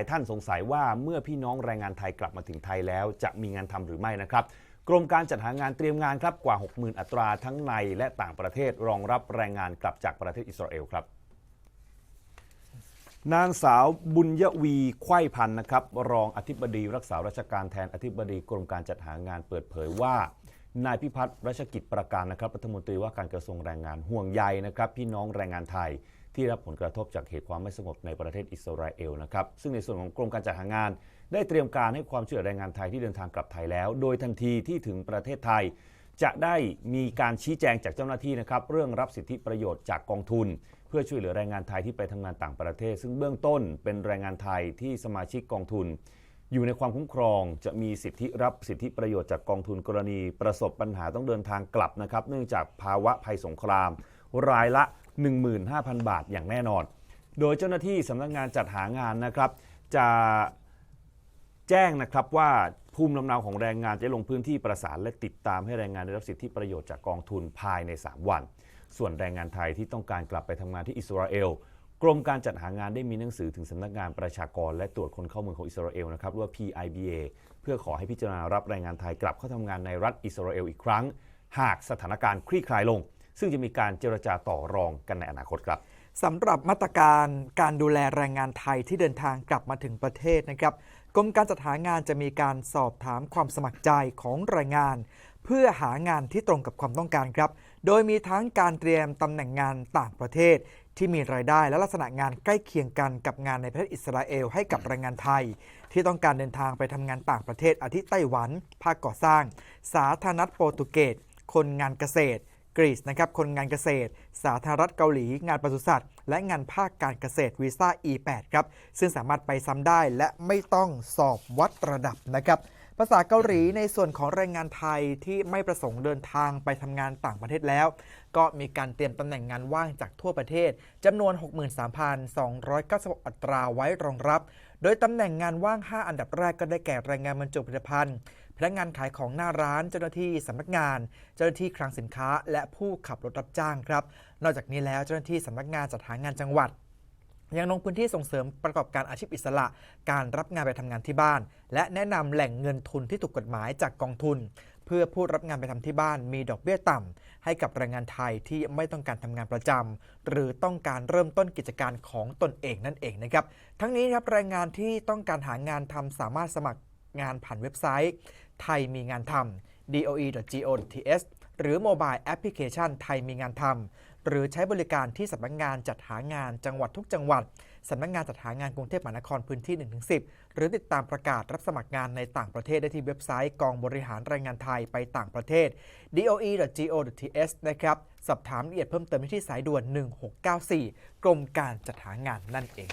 ายท่านสงสัยว่าเมื่อพี่น้องแรงงานไทยกลับมาถึงไทยแล้ว จะมีงานทำหรือไม่นะครับกรมการจัดหางานเตรียมงานครับกว่า 60,000 อัตราทั้งในและต่างประเทศรองรับแรงงานกลับจากประเทศอิสราเอลครับนางสาวบุญยวีไข้พันธ์นะครับ รองอธิบดีรักษาราชการแทนอธิบดีกรมการจัดหางานเปิดเผยว่านายพิพัฒน์รัชกิจประการนะครับรัฐมนตรีว่าการกระทรวงแรงงานห่วงใยนะครับ พี่น้องแรงงานไทย ที่รับผลกระทบจากเหตุความไม่สงบในประเทศอิสราเอลนะครับซึ่งในส่วนของกรมการจัดหางาน ได้เตรียมการให้ความช่วยเหลือแรงงานไทยที่เดินทางกลับไทยแล้ว โดยทันทีที่ถึงประเทศไทย จะได้มีการชี้แจงจากเจ้าหน้าที่นะครับเรื่องรับสิทธิประโยชน์จากกองทุน เพื่อช่วยเหลือแรงงานไทยที่ไปทำงานต่างประเทศ ซึ่งเบื้องต้นเป็นแรงงานไทยที่สมาชิกกองทุนอยู่ในความคุ้มครองจะมีสิทธิรับสิทธิประโยชน์จากกองทุนกรณี ประสบปัญหาต้องเดินทางกลับนะครับ เนื่องจากภาวะภัยสงคราม รายละ 15,000 บาทอย่างแน่นอน โดยเจ้าหน้าที่สำนักงานจัดหางานนะครับ จะแจ้งนะครับว่าภูมิลำเนาของแรงงานจะลงพื้นที่ประสานและติดตามให้แรงงานได้รับสิทธิประโยชน์จากกองทุนภายใน 3 วัน ส่วนแรงงานไทยที่ต้องการกลับไปทำงานที่อิสราเอลกรมการจัดหางานได้มีหนังสือถึงสำนักงานประชากรและตรวจคนเข้าเมืองของอิสราเอลนะครับว่า PIBA เพื่อขอให้พิจารณารับแรงงานไทยกลับเข้าทำงานในรัฐอิสราเอลอีกครั้ง หากสถานการณ์คลี่คลายลง ซึ่งจะมีการเจรจาต่อรองกันในอนาคตครับสำหรับมาตรการการดูแลแรงงานไทยที่เดินทางกลับมาถึงประเทศนะครับกรมการจัดหางานจะมีการสอบถามความสมัครใจของแรงงาน เพื่อหางานที่ตรงกับความต้องการครับ โดยมีทั้งการเตรียมตำแหน่งงานต่างประเทศ ที่มีรายได้และลักษณะงานใกล้เคียงกันกับงานในประเทศอิสราเอลให้กับแรงงานไทย ที่ต้องการเดินทางไปทำงานต่างประเทศอาทิไต้หวัน ภาคก่อสร้าง สาธารณรัฐโปรตุเกสคนงานเกษตร กรีซนะครับคนงานเกษตร สาธารณรัฐเกาหลี งานปศุสัตว์ และงานภาคการเกษตรวีซ่า E8 ครับ ซึ่งสามารถไปซ้ำได้และไม่ต้องสอบวัดระดับนะครับภาษาเกาหลีในส่วนของแรงงานไทยที่ไม่ประสงค์เดินทางไปทำงานต่างประเทศแล้ว ก็มีการเตรียมตำแหน่งงานว่างจากทั่วประเทศจำนวน 63,296 อัตราไว้รองรับ โดยตำแหน่งงานว่าง 5 อันดับแรกก็ได้แก่แรงงานบรรจุผลิตภัณฑ์ พนักงานขายของหน้าร้าน เจ้าหน้าที่สำนักงาน เจ้าหน้าที่คลังสินค้า และผู้ขับรถรับจ้างครับ นอกจากนี้แล้วเจ้าหน้าที่สำนักงานจัดหางานจังหวัดยังลงพื้นที่ส่งเสริมประกอบการอาชีพอิสระ การรับงานไปทำงานที่บ้าน และแนะนำแหล่งเงินทุนที่ถูกกฎหมายจากกองทุน เพื่อผู้รับงานไปทำที่บ้านมีดอกเบี้ยต่ำให้กับแรงงานไทยที่ไม่ต้องการทำงานประจำหรือต้องการเริ่มต้นกิจการของตนเองนั่นเองนะครับ ทั้งนี้ครับแรงงานที่ต้องการหางานทำสามารถสมัครงานผ่านเว็บไซต์ ไทยมีงานทำ doe.go.th หรือโมบายแอปพลิเคชันไทยมีงานทำ หรือใช้บริการที่สำนักงานจัดหางานจังหวัดทุกจังหวัดสำนักงานจัดหางานกรุงเทพมหานครพื้นที่ 1-10 หรือติดตามประกาศรับสมัครงานในต่างประเทศได้ที่เว็บไซต์กองบริหารแรงงานไทยไปต่างประเทศ doe.go.th นะครับสอบถามรายละเอียดเพิ่มเติมที่สายด่วน 1694 กรมการจัดหางานนั่นเอง